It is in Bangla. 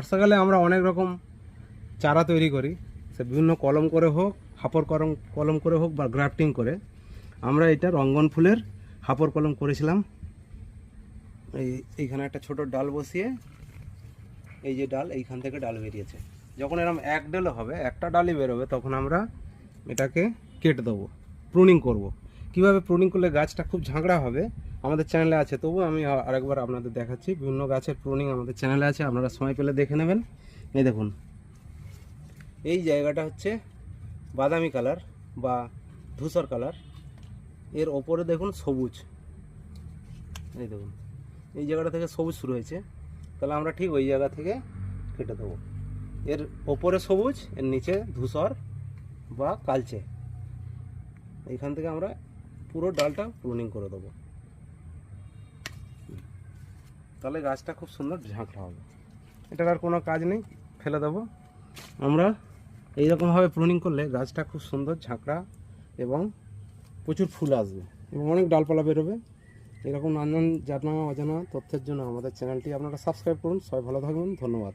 বর্ষাকালে আমরা অনেক রকম চারা তৈরি করি। সে বিভিন্ন কলম করে হোক হাপর কলম কলম করে হোক বা গ্রাফটিং করে। আমরা এটা রঙ্গন ফুলের হাপর কলম করেছিলাম। এই, এইখানে একটা ছোট ডাল বসিয়ে, এই যে ডাল এইখান থেকে ডাল বেরিয়েছে। যখন এরকম এক ডাল হবে, একটা ডালই বেরোবে, তখন আমরা এটাকে কেটে দেবো প্রুনিং করব। কীভাবে প্রুনিং করলে গাছটা খুব ঝাঁকড়া হবে, আমাদের চ্যানেলে আছে। তবু আমি আরেকবার আপনাদের দেখাচ্ছি, বিভিন্ন গাছের প্রুনিং আমাদের চ্যানেলে আছে, আপনারা সময় পেলে দেখে নেবেন। এই দেখুন। এই জায়গাটা হচ্ছে বাদামি কালার বা ধূসর কালার। এর ওপরে দেখুন সবুজ। এই দেখুন। এই জায়গাটা থেকে সবুজ শুরু হয়েছে। তাহলে আমরা ঠিক ওই জায়গা থেকে কেটে দেবো। এর ওপরে সবুজ, এর নিচে ধূসর বা কালচে। এইখান থেকে আমরা পুরো ডালটা প্রুনিং করে দেবো। তাহলে গাছটা খুব সুন্দর ঝাঁকড়া হবে। এটার আর কোনো কাজ নেই, ফেলে দেবো। আমরা এইরকমভাবে প্রুনিং করলে গাছটা খুব সুন্দর ঝাঁকড়া এবং প্রচুর ফুল আসবে এবং অনেক ডালপালা বেরোবে। এরকম নানান জানা অজানা তথ্যের জন্য আমাদের চ্যানেলটি আপনারা সাবস্ক্রাইব করুন। সবাই ভালো থাকবেন, ধন্যবাদ।